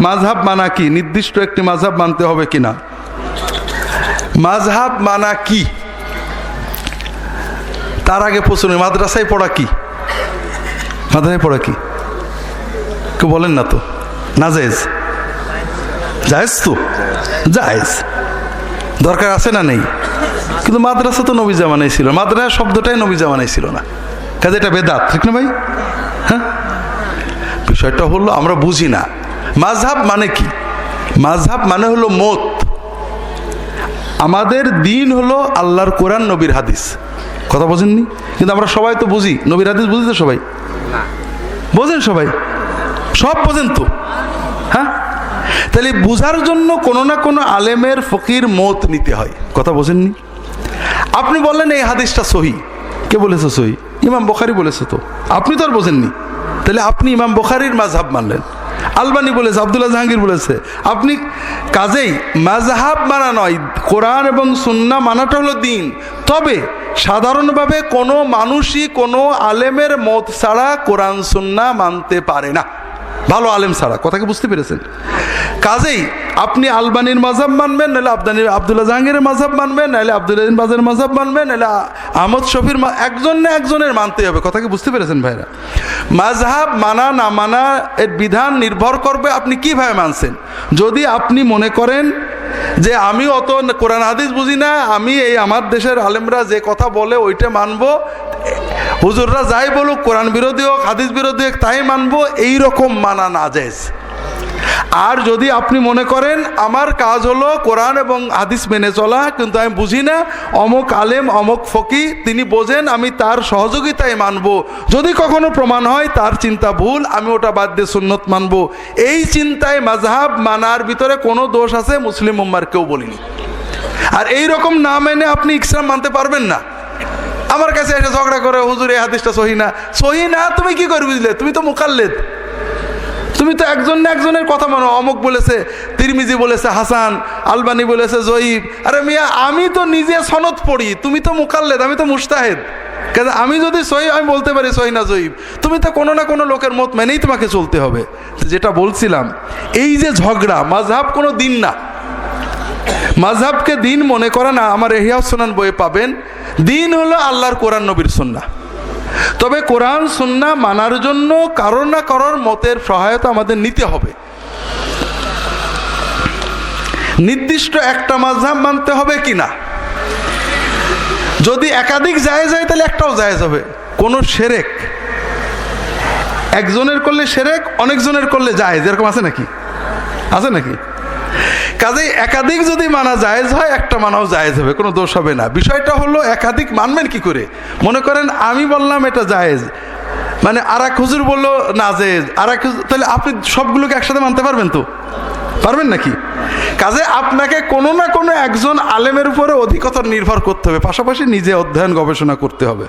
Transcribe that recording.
মাঝহাব মানা কি? নির্দিষ্ট একটি মাঝহাব মানতে হবে কিনা? মাঝহাব মানা কি? তার আগে প্রশ্ন মাদ্রাসায় পড়া কি? মাদ্রাসায় পড়া কি? কেউ বলেন না তো। না জায়েজ জায়েজ তো? জায়েজ। দরকার আছে না নেই? কিন্তু মাদ্রাসা তো নবী জামানায় ছিল। মাদ্রাসা শব্দটাই নবী জামানায় ছিল না। কাজে এটা বেদাত, ঠিক না ভাই? হ্যাঁ? বিষয়টা হলো আমরা বুঝি না। মাঝহাব মানে কি? মাঝহাব মানে হলো মত। আমাদের দিন হলো আল্লাহর কোরআন নবীর হাদিস। কথা বোঝেননি? কিন্তু আমরা সবাই তো বুঝি। নবীর হাদিস বুঝি তো সবাই? বোঝেন সবাই? সব বোঝেন তো? হ্যাঁ? তাহলে বুঝার জন্য কোনো না কোনো আলেমের ফকির মত নিতে হয়। কথা বোঝেননি? আপনি বললেন এই হাদিসটা সহি। কে বলেছে সহি? ইমাম বখারি বলেছে তো। আপনি তো আর বোঝেননি। তাহলে আপনি ইমাম বখারির মাঝহাব মানলেন। আলবানি বলেছে, আবদুল্লাহ জাহাঙ্গীর বলেছে, আপনি কাজেই মাজহাব মানা নয়, কোরআন এবং সুন্না মানাটা হলো দিন। তবে সাধারণভাবে কোনো মানুষই কোনো আলেমের মত ছাড়া কোরআন সুন্না মানতে পারে না। ভালো আলেম ছাড়া কথাকে বুঝতে পেরেছেন? কাজেই আপনি আলবানির মাঝাব মানবেন, নাহলে আবদানি, আবদুল্লাহ জাহাঙ্গীরের মাঝাব মানবেন, নাহলে আবদুল্লাহ বাজের মাঝাব মানবেন, নাহলে আহমদ শফির একজন না একজনের মানতে হবে কথাকে বুঝতে পেরেছেন ভাইরা? মাঝহাব মানা, না মানা, এর বিধান নির্ভর করবে আপনি কীভাবে মানছেন। যদি আপনি মনে করেন যে আমি অত কোরআন, হাদিস বুঝি না, আমি এই আমার দেশের আলেমরা যে কথা বলে ওইটা মানবো হুজুররা যাই বলুক, কোরআন বিরোধী হোক, হাদিস বিরোধী হোক, তাই মানবো, এইরকম মানা না যায় আর যদি আপনি মনে করেন, আমার কাজ হলো কোরআন এবং হাদিস মেনে চলা, কিন্তু আমি বুঝি না, অমুক আলেম, অমুক ফকি, তিনি বোঝেন, আমি তার সহযোগিতায় মানব। যদি কখনো প্রমাণ হয়, তার চিন্তা ভুল, আমি ওটা বাদ দিয়ে সুন্নত মানব। এই চিন্তায় মাঝহাব মানার ভিতরে কোনো দোষ আছে? মুসলিম উম্মার কেউ বলিনি। আর এই রকম না মেনে আপনি ইসলাম মানতে পারবেন না। আমার কাছে এসে ঝগড়া করে, হুজুর, এই হাদিসটা সহি না? সহি না? তুমি কি করে বুঝলে? তুমি তো মুকাল্লেদ। তুমি তো একজন না একজনের কথা মানো। অমুক বলেছে, তিরমিজি বলেছে, হাসান, আলবানি বলেছে, জয়ীব। আরে মিয়া, আমি তো নিজে সনদ পড়ি, তুমি তো মুকাল্লেদ, আমি তো মুস্তাহেদ। কারণ আমি যদি সহি, আমি বলতে পারি সহি না, জয়ীব। তুমি তো কোনো না কোনো লোকের মত মেনেই তোমাকে চলতে হবে। যেটা বলছিলাম, এই যে ঝগড়া, মাঝহাব কোনো দিন না। মাঝহাবকে দিন মনে করে না, আমার এহিয়া সোনান বইয়ে পাবেন। দিন হলো আল্লাহর কোরআন নবীর সন্না তবে কোরআন সুন্না মানার জন্য কারোর না কারোর মতের সহায়তা আমাদের নিতে হবে। নির্দিষ্ট একটা মাঝহাব মানতে হবে কি না? যদি একাধিক জায়েজ হয়, তাহলে একটাও জায়েজ হবে। কোনো সেরেক। একজনের করলে সেরেক, অনেকজনের করলে জায়েজ। এরকম আছে নাকি? আছে নাকি? কাজেই একাধিক যদি মানা জায়েজ হয়, একটা মানাও জায়েজ হবে, কোনো দোষ হবে না। বিষয়টা হলো, একাধিক মানবেন কি করে? মনে করেন, আমি বললাম এটা জায়েজ। মানে আর এক হুজুর বলল, না, জায়েজ। আর এক তাহলে আপনি সবগুলোকে একসাথে মানতে পারবেন তো? পারবেন নাকি? কাজে আপনাকে কোনো না কোনো একজন আলেমের উপরে অধিকতর নির্ভর করতে হবে, পাশাপাশি নিজে অধ্যয়ন গবেষণা করতে হবে।